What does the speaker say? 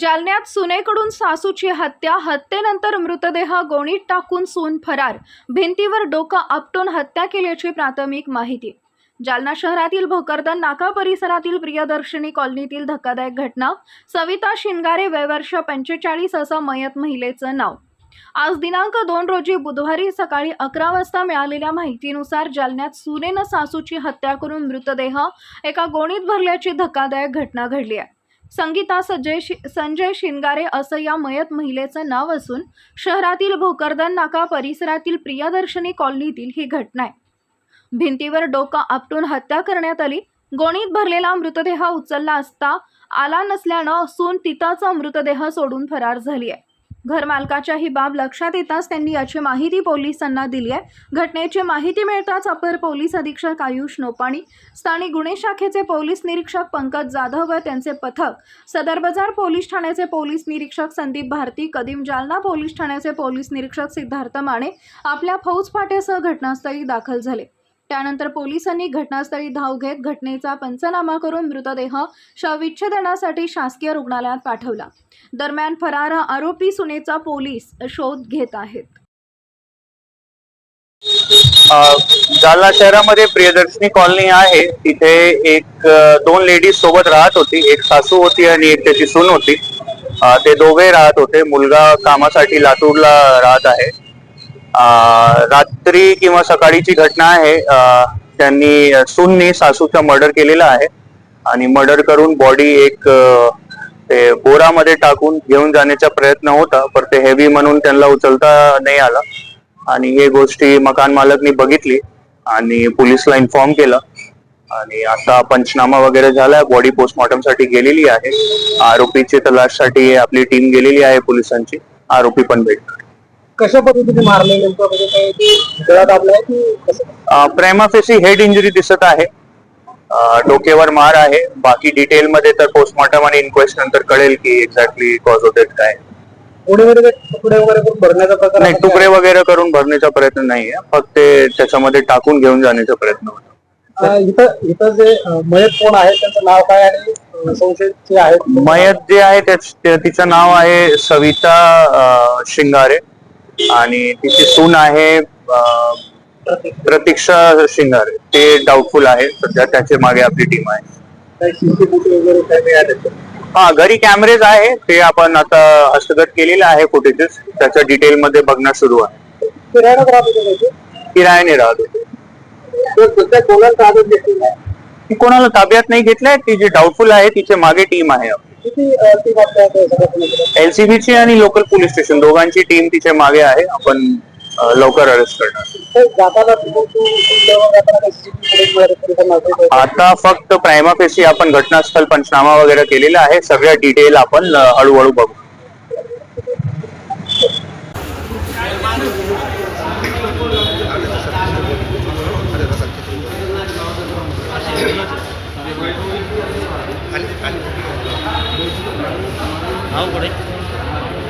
जालन्यात सुनेकडून सासूची हत्या हत्येनंतर मृतदेह गोणीत टाकून सून फरार. भिंतीवर डोकं आपटून हत्या केल्याची प्राथमिक माहिती. जालना शहरातील भोकरदन नाका परिसरातील प्रियदर्शनी कॉलनीतील धक्कादायक घटना. सविता शिंगारे वयवर्ष पंचेचाळीस असं मयत महिलेचं नाव. आज दिनांक दोन रोजी बुधवारी सकाळी अकरा वाजता मिळालेल्या माहितीनुसार जालन्यात सुनेनं सासूची हत्या करून मृतदेह एका गोणीत भरल्याची धक्कादायक घटना घडली आहे. संगीता सजय शि संजय शिंगारे असं या मयत महिलेचं नाव असून शहरातील भोकरदन नाका परिसरातील प्रियदर्शनी कॉलनीतील ही घटना आहे. भिंतीवर डोकं आपटून हत्या करण्यात आली. गोणीत भरलेला मृतदेह उचलला असता आला नसल्यानं सून तिथाचा मृतदेह सोडून फरार झाली आहे. घरमालकाच्या ही बाब लक्षात येताच त्यांनी याची माहिती पोलिसांना दिली आहे. घटनेची माहिती मिळताच अपर पोलीस अधीक्षक आयुष नोपाणी स्थानिक गुन्हे शाखेचे पोलीस निरीक्षक पंकज जाधव व त्यांचे पथक सदर बाजार पोलीस ठाण्याचे पोलीस निरीक्षक संदीप भारती कदीम जालना पोलीस ठाण्याचे पोलीस निरीक्षक सिद्धार्थ माने आपल्या फौज फाट्यासह घटनास्थळी दाखल झाले. त्यानंतर पोलिसांनी घटनास्थळी धाव घेत घटनेचा पंचनामा करून मृतदेह शवविच्छेदनासाठी शासकीय रुग्णालयात पाठवला. दरम्यान फरार आरोपी सुनेचा पोलीस शोध घेत आहेत. जालना शहरामध्ये प्रियदर्शनी कॉलनी आहे. तिथे एक दोन लेडीज सोबत राहत होती. एक सासू होती आणि एक त्याची सून होती. ते दोघे राहत होते. मुलगा कामासाठी लातूरला राहत आहे. रात्री किंवा सकाळीची घटना आहे. त्यांनी सुनने सासूचा मर्डर केलेला आहे. आणि मर्डर करून बॉडी एक ते बोरामध्ये टाकून घेऊन जाण्याचा प्रयत्न होता. पण ते हेवी म्हणून त्यांना उचलता नाही आला. आणि हे गोष्टी मकान मालकनी बघितली आणि पोलिसला इन्फॉर्म केलं. आणि आता पंचनामा वगैरे झालाय. बॉडी पोस्टमॉर्टमसाठी गेलेली आहे. आरोपीची तलाशसाठी आपली टीम गेलेली आहे पोलिसांची. आरोपी पण भेटणार. कशा पद्धतीने मारले नेमकं? म्हणजे काही गळा दाबलाय की कसं? प्रेमाफेसी हेड इंजुरी दिसत आहे. अं, डोक्यावर मार आहे. बाकी डिटेल मध्ये तर पोस्टमॉर्टम आणि इन्क्वेस्ट नंतर कळेल की एक्झॅक्टली कॉज होते काय. पुढे मध्ये तुकडे वगैरे करून भरण्याचा प्रकार नाही. तुकडे वगैरे करून भरण्याचा प्रयत्न नाहीये फक्त ते त्याच्यामध्ये टाकून घेऊन जाण्याचा प्रयत्न होता. अं, इथं इथं जे अं, मयत कोण आहे त्यांचं नाव काय आणि अं, संशयित जे आहेत? मयत जे आहे त्याच- ते- तिचं नाव आहे सविता अं, शिंगारे. आणि तिची सून आहे प्रतीक्षा शिंगारे ते डाऊटफुल आहे. सध्या त्याच्यामागे आपली टीम आहे. हा घरी कॅमेरेज आहे. ते आपण आता हस्तगत केलेले आहे फुटेजेस त्याच्या डिटेल मध्ये बघणं सुरू आहे. किरायाने राहत होते कोणाला ताब्यात नाही घेतलंय. ती जी डाऊटफुल आहे तिच्यामागे टीम आहे. एलसीबीची आणि लोकल पोलीस स्टेशन दोघांची टीम तिच्यामागे आहे. आपण अं, लवकर अरेस्ट करणार. काही- आता फक्त प्रायमाफेसी आपण घटनास्थळ पंचनामा वगैरे केलेला आहे. सगळ्या डिटेल आपण अ, हळूहळू बघू.